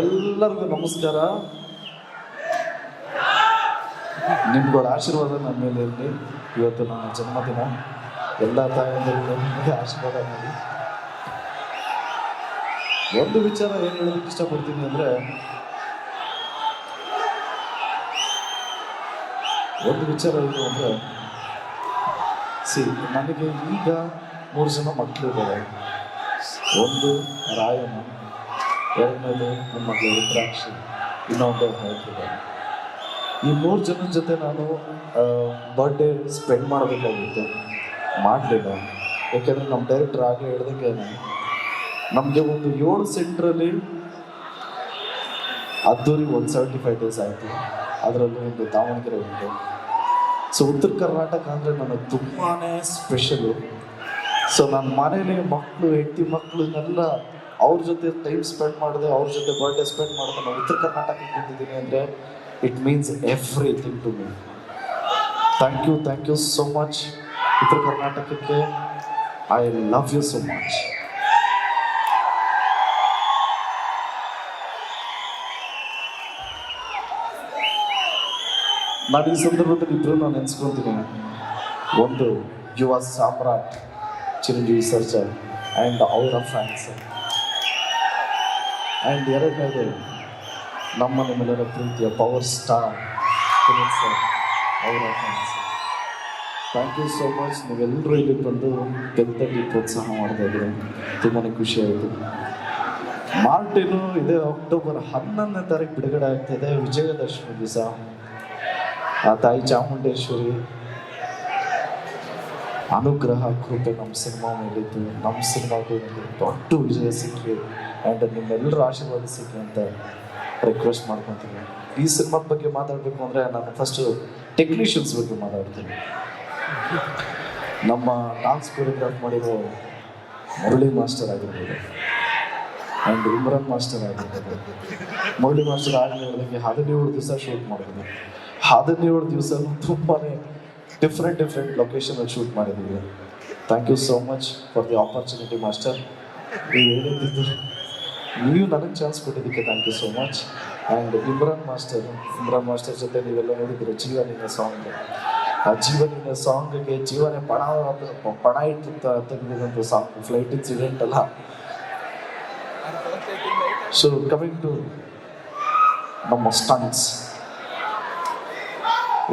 ಎಲ್ಲರಿಗೂ ನಮಸ್ಕಾರ. ನಿಮ್ಗಳ ಆಶೀರ್ವಾದ ನನ್ನ ಮೇಲೆ ಇರಲಿ. ಇವತ್ತು ನನ್ನ ಜನ್ಮದಿನ. ಎಲ್ಲ ತಾಯಂದಿರು ಆಶೀರ್ವಾದ ಮಾಡಿ. ಒಂದು ವಿಚಾರ ಏನು ಹೇಳೋದಕ್ಕೆ ಇಷ್ಟಪಡ್ತೀನಿ ಅಂದರೆ, ಒಂದು ವಿಚಾರ ಏನು ಅಂದರೆ, ಸಿ, ನನಗೆ ಈಗ ಮೂರು ಜನ ಮಕ್ಕಳಿದ್ದಾರೆ ಒಂದು ರಾಯಣ್ಣ. ಎರಡನೇದು ನಮ್ಮ ಮಗಳು ರುದ್ರಾಕ್ಷಿ ಇನ್ನೊಂದು ಹೇಳ್ತಿದೆ. ಈ ಮೂರು ಜನರ ಜೊತೆ ನಾನು ಬರ್ಡೇ ಸ್ಪೆಂಡ್ ಮಾಡಬೇಕಾಗಿತ್ತು ಮಾಡಲಿಲ್ಲ. ಯಾಕೆಂದರೆ ನಮ್ಮ ಡೈರೆಕ್ಟರ್ ಆಗಲೇ ಹೇಳ್ದಂಗೆ ನಮಗೆ ಒಂದು ಏಳು ಸೆಂಟ್ರಲ್ಲಿ ಅದ್ದೂರಿ ಒಂದು ಸೆವೆಂಟಿ ಫೈವ್ ಡೇಸ್ ಆಯಿತು. ಅದರಲ್ಲೂ ಒಂದು ದಾವಣಗೆರೆ ಉಂಟು. ಸೊ ಉತ್ತರ ಕರ್ನಾಟಕ ಅಂದರೆ ನನಗೆ ತುಂಬಾ ಸ್ಪೆಷಲು ಸೊ ನನ್ನ ಮನೇಲಿ ಮಕ್ಕಳು ಹೆಂಡತಿ ಮಕ್ಕಳನ್ನೆಲ್ಲ ಅವ್ರ ಜೊತೆ ಟೈಮ್ ಸ್ಪೆಂಡ್ ಮಾಡಿದೆ, ಅವ್ರ ಜೊತೆ ಬರ್ಡೇ ಸ್ಪೆಂಡ್ ಮಾಡಿದೆ ನಾನು ಉತ್ತರ ಕರ್ನಾಟಕಕ್ಕೆ ಬಂದಿದ್ದೀನಿ ಅಂದರೆ it means everything to me thank you thank you so much ಉತ್ತರ ಕರ್ನಾಟಕಕ್ಕೆ I love you so much ನಾನು ಈ ಸಂದರ್ಭದಲ್ಲಿ ಇದ್ರೂ ನಾನು ನೆನೆಸ್ಕೊತೀನಿ. ಒಂದು ಯುವ ಸಾಮ್ರಾಟ್ ಚಿರಂಜೀವಿ ಸರ್ಜಾ ಆ್ಯಂಡ್ ಅವರ ಫ್ಯಾನ್ಸ್ ಆ್ಯಂಡ್ ಎರಡನೇದು ನಮ್ಮ ನಿಮ್ಮೆಲ್ಲರ ಪ್ರೀತಿಯ ಪವರ್ ಸ್ಟಾರ್ ಪುನೀತ್ ಸರ್, ಅವರ ಥ್ಯಾಂಕ್ ಯು ಸೋ ಮಚ್ ನೀವೆಲ್ಲರೂ ಇಲ್ಲಿ ಬಂದು ಗೆದ್ದಲ್ಲಿ ಪ್ರೋತ್ಸಾಹ ಮಾಡ್ತಾ ಇದ್ದೀರಿ. ತುಂಬಾ ಖುಷಿ ಆಯಿತು. ಮಾರ್ಟಿನು ಇದೇ ಅಕ್ಟೋಬರ್ ಹನ್ನೊಂದನೇ ತಾರೀಕು ಬಿಡುಗಡೆ ಆಗ್ತಿದೆ ವಿಜಯದಶಮಿ ದಿವಸ. ಆ ತಾಯಿ ಚಾಮುಂಡೇಶ್ವರಿ, ಅನುಗ್ರಹ, ಕೃಪೆ ನಮ್ಮ ಸಿನಿಮಾ ಮೇಲಿದ್ದು ನಮ್ಮ ಸಿನಿಮಾಗೂ ದೊಡ್ಡ ವಿಜಯ ಸಿಕ್ಕಿ ಆ್ಯಂಡ್ ನಿಮ್ಮೆಲ್ಲರೂ ಆಶೀರ್ವಾದ ಸಿಕ್ಕಿ ಅಂತ ರಿಕ್ವೆಸ್ಟ್ ಮಾಡ್ಕೊತೀನಿ ಈ ಸಿನಿಮಾದ ಬಗ್ಗೆ ಮಾತಾಡಬೇಕು ಅಂದರೆ ನಾನು ಫಸ್ಟು ಟೆಕ್ನಿಷಿಯನ್ಸ್ ಬಗ್ಗೆ ಮಾತಾಡ್ತೀನಿ. ನಮ್ಮ ಡಾನ್ಸ್ ಕೊರಿಯೋಗ್ರಾಫ್ ಮಾಡಿರೋ ಮುರಳಿ ಮಾಸ್ಟರ್ ಆಗಿರ್ಬೋದು. ಆ್ಯಂಡ್ ಇಮ್ರಾನ್ ಮಾಸ್ಟರ್ ಆಗಿರ್ಬೋದು. ಮುರಳಿ ಮಾಸ್ಟರ್ ಆಗಿರೋದಕ್ಕೆ ಹದಿನೇಳು ದಿವಸ ಶೂಟ್ ಮಾಡಿದ್ವಿ. ಹದಿನೇಳು ದಿವಸ ತುಂಬಾ ಡಿಫ್ರೆಂಟ್ ಡಿಫ್ರೆಂಟ್ ಲೊಕೇಶನಲ್ಲಿ ಶೂಟ್ ಮಾಡಿದ್ದೀವಿ thank you so much for the opportunity master ನೀವು ಹೇಳಿದ್ದು ನೀವು ನನಗೆ ಚಾನ್ಸ್ ಕೊಟ್ಟಿದ್ದಕ್ಕೆ thank you so much and Imran master Imran master ಜೊತೆ ನೀವೆಲ್ಲ ನೋಡಿದ್ದೀರಿ ಜೀವನಿನ ಸಾಂಗ್ ಆ ಜೀವನಿನ ಸಾಂಗ್ಗೆ ಜೀವನ ಪಣ ಪಣ ಇಟ್ಟು ತೆಗೆದಿರುವಂಥ ಸಾಂಗ್ ಫ್ಲೈಟ್ ಇನ್ಸಿಡೆಂಟ್ ಅಲ್ಲ ಸೊ ಕಮಿಂಗ್ ಟು ನಮ್ಮ stunts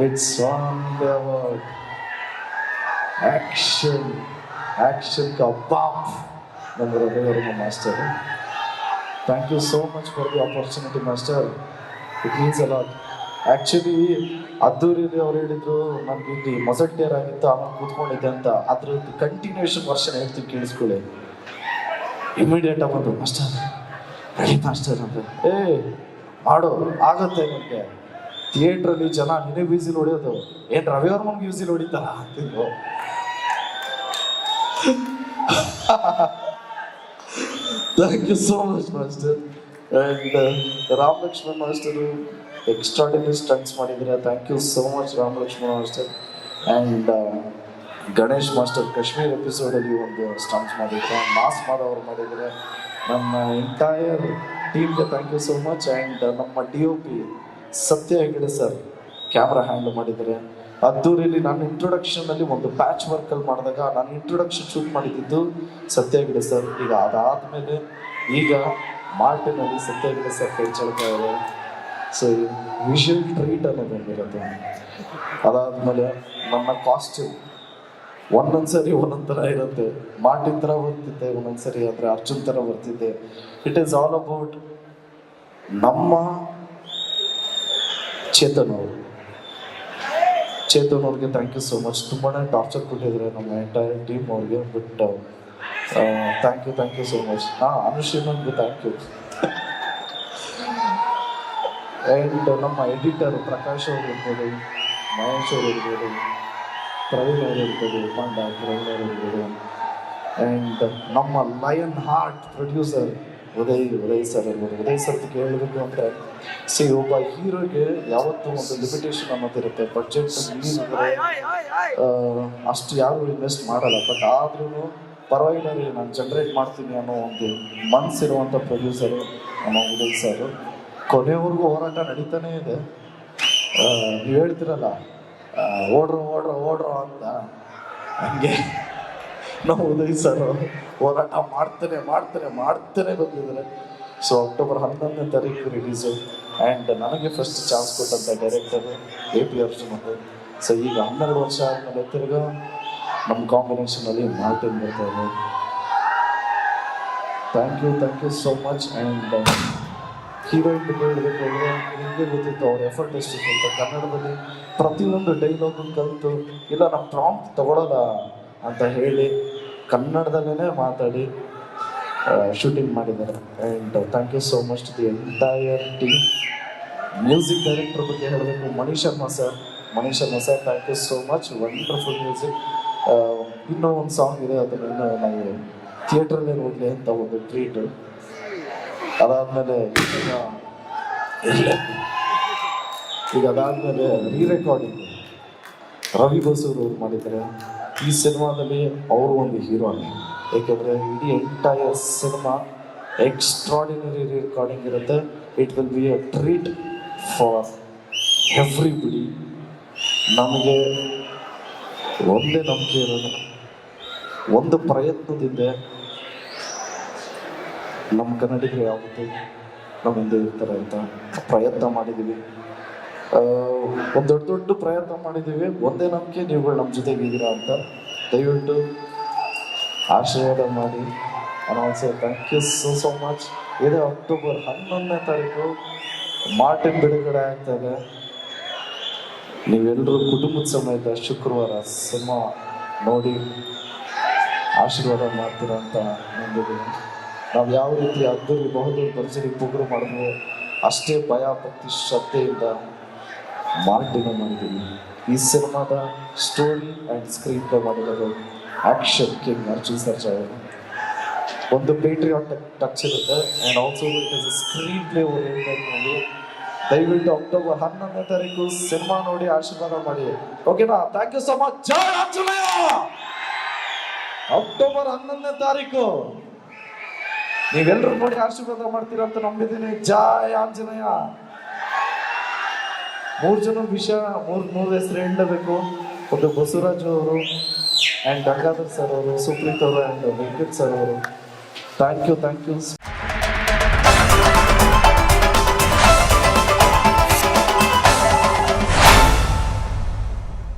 it's on the word action action ಕಬಾಬ್ ನಮ್ಮ Ravi Varma master thank you so much for the opportunity master it means a lot actually ಅದ್ದೂರಿಯಲ್ಲಿ ಅವ್ರು ಹೇಳಿದ್ರು, ನಮ್ಗೆ ಇಲ್ಲಿ ಮೊಸಟೇರ್ ಆಗಿತ್ತು, ಆಮೇಲೆ ಕೂತ್ಕೊಂಡಿದ್ದೆ ಅಂತ. ಅದ್ರದ್ದು ಕಂಟಿನ್ಯೂಷನ್ ವರ್ಷನ್ ಹೇಳ್ತೀವಿ ಕೇಳಿಸ್ಕೊಳ್ಳಿ. ಇಮಿಡಿಯೇಟ್ ಆಗಿ ಬಂದು ಮಾಸ್ಟರ್ ರೆಡಿ ಮಾಸ್ಟರ್ ಅಂತ. ಏ, ಮಾಡು, ಆಗುತ್ತೆ ನಿಮಗೆ. ಥಿಯೇಟ್ರಲ್ಲಿ ಜನ ನಿನಗೆ ಬ್ಯೂಸಿಲ್ ಹೊಡೆಯೋದು. ಏನು ರವಿವರ್ಮನ್ಗೆ ಬ್ಯೂಸಿಲ್ ಹೊಡಿತಾರ? ಅಂತಿದ್ರು thank you so much master and Ramlakshman master extraordinary stunts ಮಾಡಿದ್ರೆ thank you so much Ramlakshman master and Ganesh master Kashmir ಎಪಿಸೋಡಲ್ಲಿ ಒಂದು ಸ್ಟಂಟ್ಸ್ ಮಾಡಿದ್ರೆ ಮಾಸ್ ಮಾಧವ್ ಮಾಡಿದರೆ ನಮ್ಮ ಎಂಟೈರ್ ಟೀಮ್ಗೆ thank you so much and ನಮ್ಮ D O P Satya Hegde sir camera handle ಮಾಡಿದ್ದಾರೆ. ಅದ್ದೂರಿಲಿ ನನ್ನ ಇಂಟ್ರೊಡಕ್ಷನಲ್ಲಿ ಒಂದು ಪ್ಯಾಚ್ ವರ್ಕಲ್ಲಿ ಮಾಡಿದಾಗ ನಾನು ಇಂಟ್ರೊಡಕ್ಷನ್ ಶೂಟ್ ಮಾಡಿದ್ದು ಸತ್ಯಾಗಿದೆ ಸರ್ ಈಗ ಅದಾದಮೇಲೆ ಈಗ ಮಾರ್ಟಿನಲ್ಲಿ ಅಲ್ಲಿ ಹೆಗಡೆ ಸರ್ ಕೈ ಚಳ್ತಾ ಇದೆ ಸೊ ವಿಷುವಲ್ ಟ್ರೀಟ್ ಅನ್ನೋದು ಬಂದಿರುತ್ತೆ. ಅದಾದಮೇಲೆ ನನ್ನ ಕಾಸ್ಟ್ಯೂಮ್ ಒಂದೊಂದು ಸರಿ ಒಂದೊಂದು ಥರ ಇರುತ್ತೆ. ಮಾರ್ಟಿನ್ ಥರ ಬರ್ತಿದ್ದೆ ಒಂದೊಂದು ಸರಿ ಅಂದರೆ ಅರ್ಜುನ್ ಥರ ಬರ್ತಿದ್ದೆ ಇಟ್ ಈಸ್ ಆಲ್ ಅಬೌಟ್ ನಮ್ಮ ಚೇತನ್ ಅವರು ಚೇತನ್ ಅವ್ರಿಗೆ ಥ್ಯಾಂಕ್ ಯು ಸೋ ಮಚ್ ತುಂಬಾ ಟಾರ್ಚರ್ ಕೊಟ್ಟಿದ್ರೆ ನಮ್ಮ ಎಂಟೈರ್ ಟೀಮ್ ಅವ್ರಿಗೆ but thank you thank you so much ಹಾಂ ಅನುಶ್ರೀನವ್ರಿಗೆ ಥ್ಯಾಂಕ್ ಯು ಆ್ಯಂಡ್ ನಮ್ಮ ಎಡಿಟರ್ ಪ್ರಕಾಶ್ ಅವ್ರು ಇರ್ಬೋದು, ಮಹೇಶ್ ಅವರು ಇರ್ಬೋದು, ಪ್ರವೀಣ್ ಅವರು ಇರ್ಬೋದು, ಪಾಂಡ ಪ್ರವೀಣ್ ಅವರು ಇರ್ಬೋದು ಆ್ಯಂಡ್ ನಮ್ಮ lion heart producer Uday Uday sir ಇರ್ಬೋದು ಉದಯ್ ಸರ್ ಕೇಳಬೇಕು ಅಂದ್ರೆ ಸಿ ಒಬ್ಬ ಹೀರೋಗೆ ಯಾವತ್ತೂ ಒಂದು ಲಿಮಿಟೇಷನ್ ಅನ್ನೋದಿರುತ್ತೆ. ಬಡ್ಜೆಟ್ ಅಷ್ಟು ಯಾರು ಇನ್ವೆಸ್ಟ್ ಮಾಡಲ್ಲ. ಬಟ್ ಆದ್ರೂ ಪರವಾಗಿಲ್ಲ ನಾನು ಜನ್ರೇಟ್ ಮಾಡ್ತೀನಿ ಅನ್ನೋ ಒಂದು ಮನಸ್ಸಿರುವಂಥ ಪ್ರೊಡ್ಯೂಸರು ನಮ್ಮ ಉದಯ್ ಸರ್ ಕೊನೆವರೆಗೂ ಹೋರಾಟ ನಡೀತಾನೇ ಇದೆ. ಹೇಳ್ತಿರಲ್ಲ ಓಡ್ರೋ ಓಡ್ರೋ ಓಡ್ರೋ ಅಂತ. ಹಂಗೆ. ನಾವು ಉದಯ್ ಸರ್ ಹೋರಾಟ ಮಾಡ್ತಾನೆ ಮಾಡ್ತಾನೆ ಮಾಡ್ತಾನೆ ಬಂದಿದ್ದಾರೆ. ಸೊ ಅಕ್ಟೋಬರ್ ಹನ್ನೊಂದನೇ ತಾರೀಕು ರಿಲೀಸು ಆ್ಯಂಡ್ ನನಗೆ ಫಸ್ಟ್ ಚಾನ್ಸ್ ಕೊಟ್ಟಂಥ director A P Arjun so ಈಗ ಹನ್ನೆರಡು ವರ್ಷ ಆದಮೇಲೆ ತಿರ್ಗಾ ನಮ್ಮ ಕಾಂಬಿನೇಷನಲ್ಲಿ ಮಾರ್ಟಿನ್ ಬರ್ತಾ ಇದೆ thank you thank you so much and heroine ಹೇಳಬೇಕು ಅಂದರೆ ನಿಮಗೆ ಗೊತ್ತಿತ್ತು, ಅವ್ರ ಎಫರ್ಟ್ ಎಷ್ಟಿತ್ತು ಅಂತ ಕನ್ನಡದಲ್ಲಿ ಪ್ರತಿಯೊಂದು ಡೈಲಾಗು ಕಲಿತು, ಇಲ್ಲ ನಮ್ಮ ಪ್ರಾಂಪ್ಟ್ ತಗೊಳ್ಳೋದ ಅಂತ ಹೇಳಿ ಕನ್ನಡದಲ್ಲೇ ಮಾತಾಡಿ ಶೂಟಿಂಗ್ ಮಾಡಿದ್ದಾರೆ. And thank you so much the entire team music director ಬಗ್ಗೆ ಹೇಳಬೇಕು Mani Sharma sir Mani Sharma sir thank you so much wonderful music ಇನ್ನೂ ಒಂದು ಸಾಂಗ್ ಇದೆ, ಅದನ್ನು ನಾವು ಥಿಯೇಟ್ರಲ್ಲೇ ನೋಡಲಿ ಅಂತ ಒಂದು ಟ್ರೀಟ್ ಅದಾದಮೇಲೆ ಈಗ ಈಗ ಅದಾದಮೇಲೆ ರೀ ರೆಕಾರ್ಡಿಂಗ್ ರವಿ ಬಸೂರು ಮಾಡಿದ್ದಾರೆ. ಈ ಸಿನಿಮಾದಲ್ಲಿ ಅವರು ಒಂದು ಹೀರೋನೇ ಏಕೆಂದರೆ ಇಡೀ ಎಂಟೈರ್ ಸಿನಿಮಾ ಎಕ್ಸ್ಟ್ರಾಡಿನರಿ ರೆಕಾರ್ಡಿಂಗ್ ಇರುತ್ತೆ. It will be a treat for everybody ನಮಗೆ ಒಂದೇ ನಂಬಿಕೆ ಇರೋದು. ಒಂದು ಪ್ರಯತ್ನದಿಂದ ನಮ್ಮ ಕನ್ನಡಿಗರು ಯಾವತ್ತೂ ನಮ್ಮ ಹಿಂದೆ ಇರ್ತಾರೆ ಅಂತ ಪ್ರಯತ್ನ ಮಾಡಿದ್ದೀವಿ. ಒಂದು ದೊಡ್ಡ ದೊಡ್ಡ ಪ್ರಯತ್ನ ಮಾಡಿದ್ದೀವಿ. ಒಂದೇ ನಂಬಿಕೆ, ನೀವುಗಳು ನಮ್ಮ ಜೊತೆಗೆ ಇದ್ದೀರಾ ಅಂತ ದಯವಿಟ್ಟು ಆಶೀರ್ವಾದ ಮಾಡಿ. Also thank you so so much. ಇದೇ ಅಕ್ಟೋಬರ್ ಹನ್ನೊಂದನೇ ತಾರೀಕು, ಮಾರ್ಟಿನ್ ಬಿಡುಗಡೆ ಆಗ್ತಾ ಇದೆ. ನೀವೆಲ್ಲರೂ ಕುಟುಂಬದ ಸಮೇತ ಶುಕ್ರವಾರ ಸಿನಿಮಾ ನೋಡಿ ಆಶೀರ್ವಾದ ಮಾಡ್ತೀರಾ ಅಂತ ನಂಬಿದ್ದೀನಿ ನಾವು ಯಾವ ರೀತಿ ಅದ್ದೂರಿ ಬಹುದೂರು ಭರ್ಜರಿ ಪುಗ್ರು ಮಾಡಿದ್ವಿ, ಅಷ್ಟೇ ಭಯ ಭಕ್ತಿ ಶ್ರದ್ಧೆಯಿಂದ ಮಾರ್ಟಿನ ಮಾಡಿದ್ದೀವಿ ಈ ಸಿನಿಮಾದ ಸ್ಟೋರಿ ಆ್ಯಂಡ್ ಸ್ಕ್ರೀನ್ ಪ್ಲೇ ಮಾಡಿರೋದು ಆ್ಯಕ್ಷನ್ ಕಿಂಗ್ ಅರ್ಜುನ್ ಸರ್ಜಾ ಅವರು ಒಂದು ಪೇಟ್ರಿಯಾಟಿಕ್ ಟಚ್ ಇರುತ್ತೆ. And also it is screenplay oriented ನೋಡಿ ದಯವಿಟ್ಟು ಅಕ್ಟೋಬರ್ ಹನ್ನೊಂದನೇ ತಾರೀಕು ಸಿನಿಮಾ ನೋಡಿ ಆಶೀರ್ವಾದ ಮಾಡಿ. ಓಕೆನಾ ಥ್ಯಾಂಕ್ ಯು ಸೊ ಮಚ್ ಜಯ ಆಂಜನೇಯ ಅಕ್ಟೋಬರ್ ಹನ್ನೊಂದನೇ ತಾರೀಕು. ನೀವೆಲ್ಲರೂ ನೋಡಿ ಆಶೀರ್ವಾದ ಮಾಡ್ತೀರಾ ಅಂತ ನಂಬಿದ್ದೀನಿ. ಜಯ ಆಂಜನೇಯ. ಮೂರು ಜನ ವಿಷಯ, ಮೂರು ಮೂರು ಹೆಸರು ಹೇಳಲೇಬೇಕು. ಒಂದು ಬಸವರಾಜ್ ಅವರು ಆ್ಯಂಡ್ ಗಂಗಾಧರ್ ಸರ್ ಅವರು, ಸುಪ್ರೀತ್ ಅವರು ಆ್ಯಂಡ್ ವೆಂಕಟ್ ಸರ್ ಅವರು. Thank you thank you